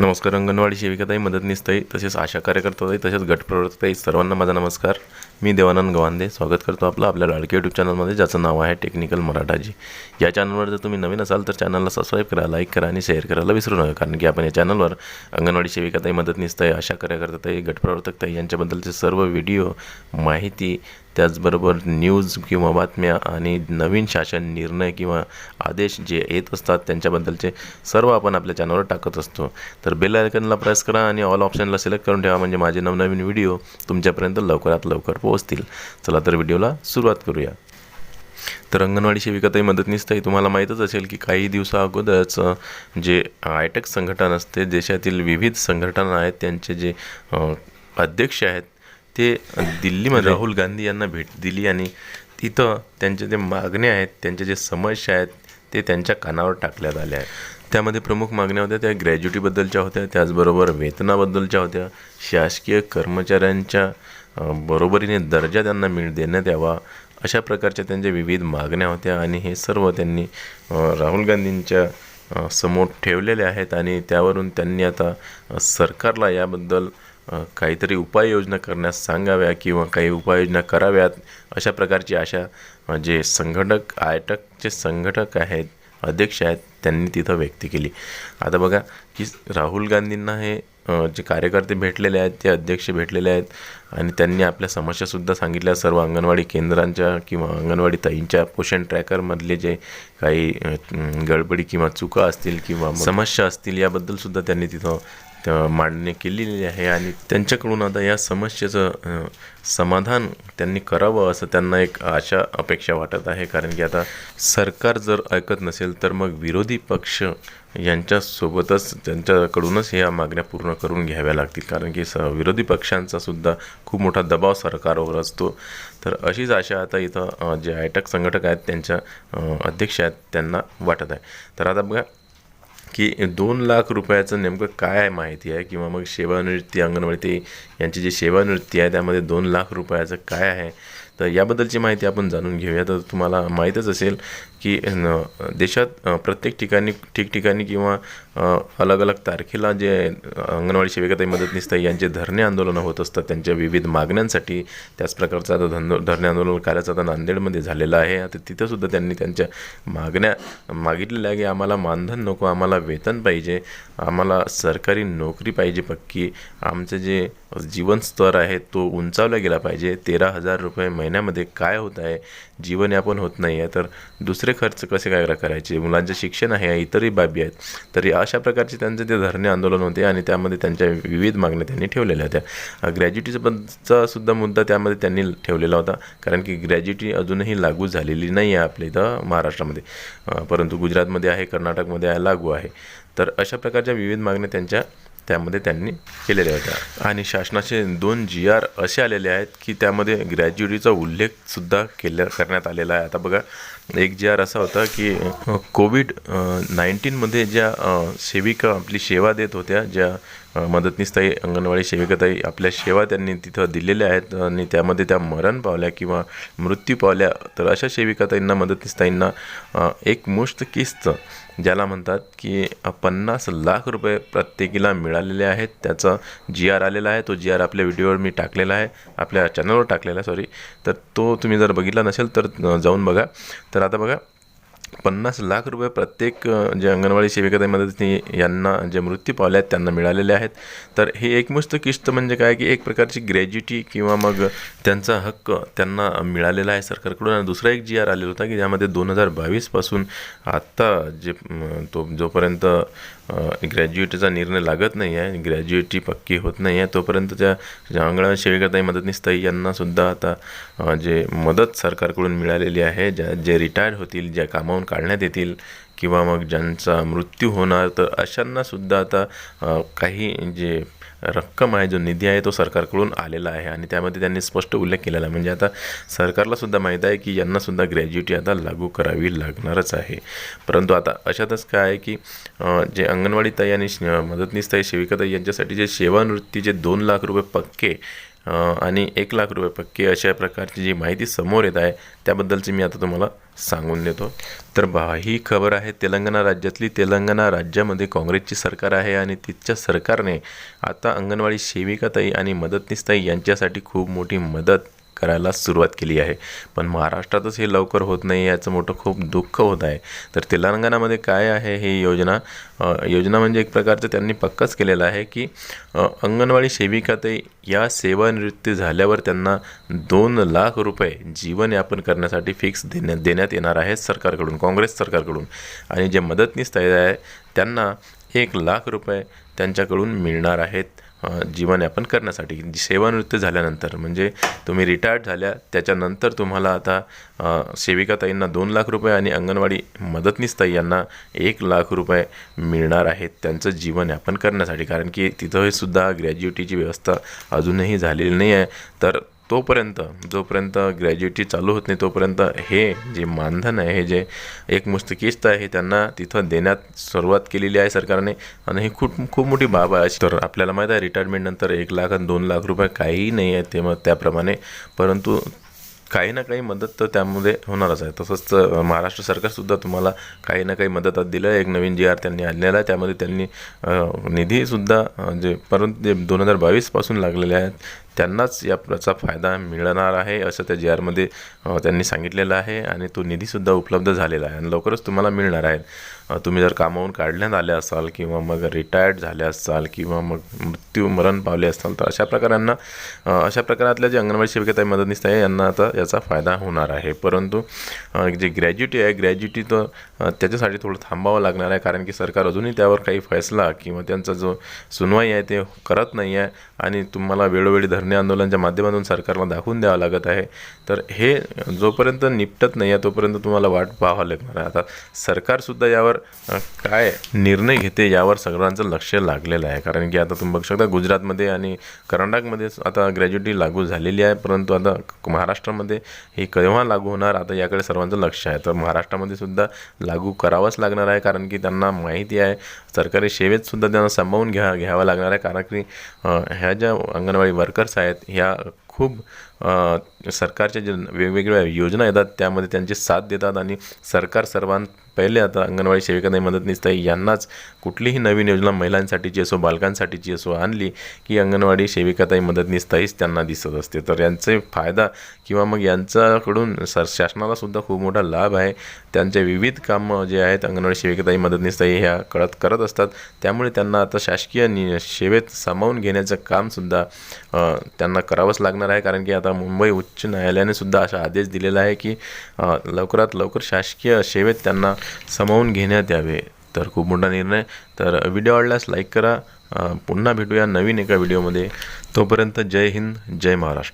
नमस्कार अंगणवाडी सेविकाताई मदतनीसताई तसेच आशा कार्यकर्ताताई तसेच गटप्रवर्तताई सर्वांना माझा नमस्कार. मी देवानंद गवांदे स्वागत करतो आपलं आपल्या लाडके यूट्यूब चॅनलमध्ये ज्याचं नाव आहे टेक्निकल मराठाजी या चॅनलवर जर तुम्ही नवीन असाल तर चॅनलला सबस्क्राईब करा लाईक करा आणि शेअर करायला विसरू नका कारण की आपण या चॅनलवर अंगणवाडी सेविकाताई मदतनीसताई आशा कार्यकर्ताताई गटप्रवर्तकताई यांच्याबद्दलचे सर्व व्हिडिओ माहिती त्याचबरोबर न्यूज किंवा बातम्या आणि नवीन शासन निर्णय किंवा आदेश जे येत असतात त्यांच्याबद्दलचे सर्व आपण आपल्या चॅनलवर टाकत असतो. तर बेल आयकनला प्रेस करा आणि ऑल ऑप्शनला सिलेक्ट करून ठेवा म्हणजे माझे नवनवीन व्हिडिओ तुमच्यापर्यंत लवकरात लवकर पोहोचतील. चला तर व्हिडिओला सुरुवात करूया. तर अंगणवाडी सेविकाताई मदतनीसताई तुम्हाला माहीतच असेल की काही दिवसा अगोदरच जे आयटेक संघटन असते देशातील विविध संघटना आहेत त्यांचे जे अध्यक्ष आहेत ते दिल्लीमध्ये राहुल गांधी यांना भेट दिली आणि तिथं त्यांचे जे मागण्या आहेत त्यांचे जे समस्या आहेत ते त्यांच्या कानावर टाकण्यात आल्या. आहेत त्यामध्ये प्रमुख मागण्या होत्या त्या ग्रॅज्युटीबद्दलच्या होत्या त्याचबरोबर वेतनाबद्दलच्या होत्या. शासकीय कर्मचाऱ्यांच्या बरोबरीने दर्जा त्यांना मिळ देण्यात यावा अशा प्रकारच्या त्यांच्या विविध मागण्या होत्या आणि हे सर्व त्यांनी राहुल गांधींच्या समोर ठेवलेले आहेत आणि त्यावरून त्यांनी आता सरकारला याबद्दल काहीतरी उपाययोजना करण्यास सांगाव्या किंवा काही उपाययोजना कराव्यात अशा प्रकारची आशा जे संघटक आयटकचे संघटक आहेत अध्यक्ष आहेत त्यांनी तिथं व्यक्त केली. आता बघा की राहुल गांधींना हे जे कार्यकर्ते भेटलेले आहेत ते अध्यक्ष भेटलेले आहेत आणि त्यांनी आपल्या समस्यासुद्धा सांगितल्या. सर्व अंगणवाडी केंद्रांच्या किंवा अंगणवाडी ताईंच्या पोषण ट्रॅकरमधले जे काही गडबडी किंवा चुका असतील किंवा समस्या असतील याबद्दलसुद्धा त्यांनी तिथं मांडणी केलेली आहे आणि त्यांच्याकडून आता या समस्येचं समाधान त्यांनी करावं असं त्यांना एक आशा अपेक्षा वाटत आहे. कारण की आता सरकार जर ऐकत नसेल तर मग विरोधी पक्ष यांच्यासोबतच त्यांच्याकडूनच ह्या मागण्या पूर्ण करून घ्याव्या लागतील. कारण की स विरोधी पक्षांचा सुद्धा खूप मोठा दबाव सरकारवर असतो. तर अशीच आशा आता इथं जे आयटक संघटक आहेत त्यांच्या अध्यक्ष आहेत त्यांना वाटत आहे. तर आता बघा की दोन लाख रुपयाचं नेमकं काय आहे माहिती आहे? किंवा मग सेवानिवृत्ती अंगणवाडी यांची जी सेवानिवृत्ती आहे त्यामध्ये दोन लाख रुपयाचं काय आहे? तर याबद्दलची माहिती आपण जाणून घेऊया. तर तुम्हाला माहीतच असेल की न देशात प्रत्येक ठिकाणी ठिकठिकाणी किंवा अलग अलग तारखेला जे अंगणवाडी सेविकाताई मदतनीसताई यांचे धरणे आंदोलनं होत असतात त्यांच्या विविध मागण्यांसाठी त्याच प्रकारचं आता धन धरणे आंदोलन कार्याचं आता नांदेडमध्ये झालेलं आहे. आता तिथंसुद्धा त्यांनी त्यांच्या मागण्या मागितलेल्या आहे की आम्हाला मानधन नको आम्हाला वेतन पाहिजे आम्हाला सरकारी नोकरी पाहिजे पक्की आमचं जे जीवनस्तर आहे तो उंचावला गेला पाहिजे. तेरा हजार रुपये महिन्यामध्ये काय होत आहे? जीवनयापन होत नाही आहे तर दुसरे खर्च कसे काय करायचे? मुलांचे शिक्षण आहे इतरही बाबी आहेत. तरी अशा प्रकारचे त्यांचे ते धरणे आंदोलन होते आणि त्यामध्ये त्यांच्या विविध मागण्या त्यांनी ठेवलेल्या होत्या. ग्रॅज्युटीचा सुद्धा मुद्दा त्यामध्ये त्यांनी ठेवलेला होता. कारण की ग्रॅज्युटी अजूनही लागू झालेली नाही आहे आपल्या इथं महाराष्ट्रामध्ये. परंतु गुजरातमध्ये आहे कर्नाटकमध्ये आहे लागू आहे. तर अशा प्रकारच्या विविध मागण्या त्यांच्या त्यामध्ये त्यांनी केलेल्या होत्या. आणि शासनाचे दोन जी आर असे आलेले आहेत की त्यामध्ये ग्रॅज्युटीचा उल्लेखसुद्धा केल्या करण्यात आलेला आहे. आता बघा एक जी आर असा होता की कोविड नाईन्टीनमध्ये ज्या सेविका आपली सेवा देत होत्या ज्या मदतनीसताई अंगणवाडी सेविकाताई आपल्या सेवा त्यांनी तिथं दिलेल्या आहेत आणि त्यामध्ये त्या मरण पावल्या किंवा मृत्यू पावल्या तर अशा सेविकाताईंना मदतनीसताईंना एक मुश्त किस्त ज्याला म्हणतात की पन्नास लाख रुपये प्रत्येकीला मिळालेले आहेत. त्याचा जी आर आलेला आहे. तो जी आर आपल्या व्हिडिओवर मी टाकलेला आहे. आपल्या चॅनलवर टाकलेला आहे सॉरी तर तो तुम्ही जर बघितला नसेल तर जाऊन बघा. तर आता बघा पन्नास लाख रुपये प्रत्येक जे अंगणवाडी सेविका मदतनी यांना जे मृत्यू पावले आहेत त्यांना मिळालेले आहेत. तर हे एकमुस्त किस्त म्हणजे काय की एक प्रकारची ग्रॅज्युटी किंवा मग त्यांचा हक्क त्यांना मिळालेला आहे सरकारकडून. आणि दुसरा एक जी आर आलेला होता की ज्यामध्ये दोन हजार बावीसपासून आत्ता जे तो जोपर्यंत ग्रॅज्युएटीचा निर्णय लागत नाही आहे ग्रॅज्युएटी पक्की होत नाही आहे तोपर्यंत त्या ज्या अंगणवाडी सेविकाताई मदतनीसताई यांनासुद्धा आता जे मदत सरकारकडून मिळालेली आहे ज्या जे रिटायर्ड होतील ज्या कामावून काढण्यात येतील किंवा मग ज्यांचा मृत्यू होणार तर अशांनासुद्धा आता काही जे रक्कम आहे जो निधी आहे तो सरकारकडून आलेला आहे. आणि त्यामध्ये त्यांनी स्पष्ट उल्लेख केलेला आहे. म्हणजे आता सरकारला सुद्धा माहीत आहे की यांनासुद्धा ग्रॅज्युटी आता लागू करावी लागणारच आहे. परंतु आता अशातच काय आहे की जे अंगणवाडी ताई आणि श- मदतनीस ताई सेविकाताई यांच्यासाठी जे सेवानिवृत्तीचे दोन लाख रुपये पक्के आणि एक लाख रुपये पक्के अशा प्रकारची जी माहिती समोर येत आहे त्याबद्दलची मी आता तुम्हाला सांगून देतो. तर बा ही खबर आहे तेलंगणा राज्यातली. तेलंगणा राज्यामध्ये काँग्रेसची सरकार आहे आणि तिच्या सरकारने आता अंगणवाडी सेविकाताई आणि मदतनीसताई यांच्यासाठी खूप मोठी मदत करायला सुरुवात केली आहे. पण महाराष्ट्रातच हे लवकर होत नाही याचं मोठं खूप दुःख होत आहे. तर तेलंगणामध्ये काय आहे ही योजना? योजना म्हणजे एक प्रकारचं त्यांनी पक्कच केलेलं आहे की अंगणवाडी सेविका ते या सेवानिवृत्ती झाल्यावर त्यांना दोन लाख रुपये जीवनयापन करण्यासाठी फिक्स देण्यात देण्यात येणार आहे सरकारकडून काँग्रेस सरकारकडून. आणि जे मदतनीस तयार आहे त्यांना एक लाख रुपये त्यांच्याकडून मिळणार आहेत. जीवनयापन करण्यासाठी सेवानिवृत्त झाल्यानंतर म्हणजे तुम्ही रिटायर्ड झाल्या त्याच्यानंतर तुम्हाला आता सेविकाताईंना दोन लाख रुपये आणि अंगणवाडी मदतनीसताई यांना एक लाख रुपये मिळणार आहेत त्यांचं जीवनयापन करण्यासाठी. कारण की तिथं सुद्धा ग्रॅज्युएटीची व्यवस्था अजूनही झालेली नाही आहे तर तोपर्यंत जोपर्यंत ग्रॅज्युएटी चालू होत नाही तोपर्यंत हे जे मानधन आहे हे जे एक मुस्त किस्त आहे त्यांना तिथं देण्यात सुरुवात केलेली आहे सरकारने आणि ही खूप खूप मोठी बाब आहे अशी. तर आपल्याला माहीत आहे रिटायरमेंटनंतर एक लाख आणि दोन लाख रुपये काहीही नाही आहे ते मग त्याप्रमाणे परंतु काही ना काही मदत तर त्यामध्ये होणारच आहे. तसंच महाराष्ट्र सरकारसुद्धा तुम्हाला काही ना काही मदत दिलं आहे एक नवीन जी आर त्यांनी आणलेला आहे. त्यामध्ये त्यांनी निधीसुद्धा जे परंतु जे दोन हजार बावीसपासून लागलेले आहेत त्यांनाच याचा फायदा मिळणार आहे असं त्या जी आरमध्ये त्यांनी सांगितलेलं आहे आणि तो निधीसुद्धा उपलब्ध झालेला आहे आणि लवकरच तुम्हाला मिळणार आहे. तुम्ही जर कामावून काढण्यात आले असाल किंवा मग रिटायर्ड झाले असाल किंवा मग मृत्यू मरण पावले असाल तर अशा प्रकारांना अशा प्रकारातल्या जे अंगणवाडी सेविका आहे मदतनीस आहे यांना आता याचा फायदा होणार आहे. परंतु जे ग्रॅज्युटी आहे ग्रॅज्युटी तर त्याच्यासाठी थोडं थांबावं लागणार आहे कारण की सरकार अजूनही त्यावर काही फैसला किंवा त्यांचा जो सुनवाई आहे ते करत नाही आहे आणि तुम्हाला वेळोवेळी धरणे आंदोलनाच्या माध्यमातून सरकारला दाखवून द्यावं लागत आहे. तर हे जोपर्यंत निपटत नाही आहे तोपर्यंत तुम्हाला वाट पाहावं लागणार आहे. आता सरकारसुद्धा यावर काय निर्णय घेते यावर सगळ्यांचं लक्ष लागलेलं आहे. कारण की आता तुम्ही बघू शकता गुजरातमध्ये आणि कर्नाटकमध्ये आता ग्रॅज्युटी लागू झालेली आहे परंतु आता महाराष्ट्रामध्ये हे केव्हा लागू होणार आता याकडे सर्वांचं लक्ष आहे. तर महाराष्ट्रामध्ये सुद्धा लागू करावंच लागणार आहे कारण की त्यांना माहिती आहे सरकारी सेवेत सुद्धा त्यांना सांभाळून घ्या घ्यावं लागणार आहे. कारण की ह्या ज्या अंगणवाडी वर्कर्स आहेत ह्या खूप सरकारच्या जे वेगवेगळ्या योजना येतात त्यामध्ये त्यांची साथ देतात आणि सरकार सर्वां पहिले आता अंगणवाडी सेविका नाही मदतनीस ताई यांनाच कुठलीही नवीन योजना महिलांसाठीची असो बालकांसाठीची असो आणली की अंगणवाडी सेविकाताई मदतनीस ताईच त्यांना दिसत असते. तर यांचे फायदा किंवा मग यांच्याकडून सर शासनाला सुद्धा खूप मोठा लाभ आहे. त्यांचे विविध कामं जे आहेत अंगणवाडी सेविकाताई मदतनीस ताई ह्या कळत करत असतात. त्यामुळे त्यांना आता शासकीय नि सेवेत सामावून घेण्याचं कामसुद्धा त्यांना करावंच लागणार आहे. कारण की आता मुंबई उच्च न्यायालयाने सुद्धा असा आदेश दिलेला आहे की लवकरात लवकर शासकीय सेवेत त्यांना सामावून घेण्यात यावे. तर खूप मोठा निर्णय. तर व्हिडिओ आवडल्यास लाईक करा. पुन्हा भेटूया नवीन एका व्हिडिओमध्ये. तोपर्यंत जय हिंद जय महाराष्ट्र.